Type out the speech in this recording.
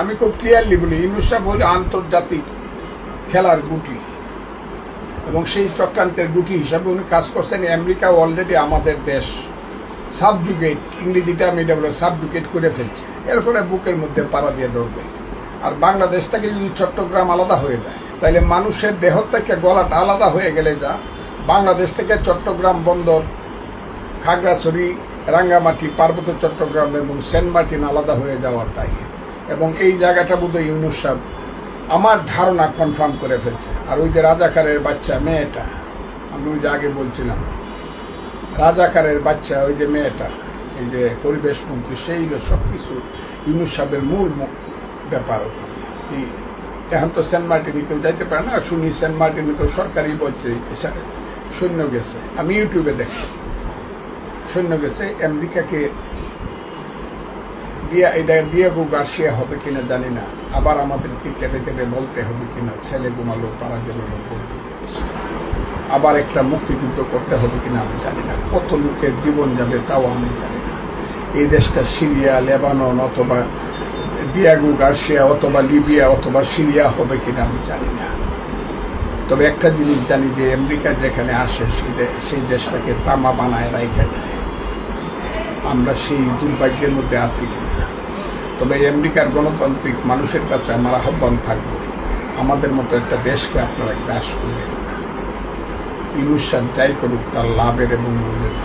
আমি খুব ক্লিয়ারলি বলি ইনুসাব হল আন্তর্জাতিক খেলার গুটি। এবং সেই চক্রান্তের গুটি হিসাবে উনি কাজ করছেন আমেরিকা অলরেডি আমাদের দেশ। সাবজুগেট ইংরেজিটা মিডিয়া বলে সাবজুগেট করে ফেলছে। এর ফলে বুকের মধ্যে পাড়া দিয়ে ধরবে। আর বাংলাদেশ থেকে যদি চট্টগ্রাম আলাদা হয়ে যায়, তাহলে মানুষের দেহ থেকে গলাটা আলাদা হয়ে গেলে যা, বাংলাদেশ থেকে চট্টগ্রাম বন্দর, খাগড়াছড়ি, রাঙ্গামাটি, পার্বত্য চট্টগ্রাম এবং সেন্ট মার্টিন আলাদা হয়ে যাওয়া তাই এই জায়গাটা বোধহয় ইউনুস সাহেব আমার ধারণা কনফার্ম করে ফেলছে। আর ওই যে রাজাকারের বাচ্চা, মেয়েটা, আমি ওই যে আগে বলছিলাম, রাজাকারের বাচ্চা, ওই যে মেয়েটা, এই যে পরিবেশ মন্ত্রী, সেই সব কিছু ইউনুস সাহেবের মূল ব্যাপার ওখানে। এখন তো সেন্ট মার্টিনে কেউ যাইতে পারে না, শুনি সেন্ট মার্টিনে তো সরকারই বলছে সৈন্য গেছে। আমি ইউটিউবে দেখি। সৈন্য গেছে, আমেরিকাকে দিয়া, এটা দিয়েগো গার্সিয়া হবে কিনা জানি না। আবার আমাদেরকে কেঁদে কেঁদে বলতে হবে কিনা, ছেলে ঘুমালো, পাড়া গেল আবার একটা মুক্তিযুদ্ধ করতে হবে কিনা আমি জানি না। কত লোকের জীবন যাবে তাও আমি জানি না। এই দেশটা সিরিয়া, লেবানন অথবা দিয়াগো গার্সিয়া অথবা লিবিয়া অথবা সিরিয়া হবে কিনা আমি জানি না। তবে একটা জিনিস জানি যে আমেরিকা যেখানে আসে সেই দেশটাকে তামা বানায় রাইখা যায়। আমরা সেই দুর্ভাগ্যের মধ্যে আছি কিনা? তবে আমেরিকার গণতান্ত্রিক মানুষের কাছে আমার আহ্বান থাকবে, আমাদের মতো একটা দেশকে আপনারা গ্রাস করেন ইনুসার যাই করুক, তার লাভের এবং মূল্যের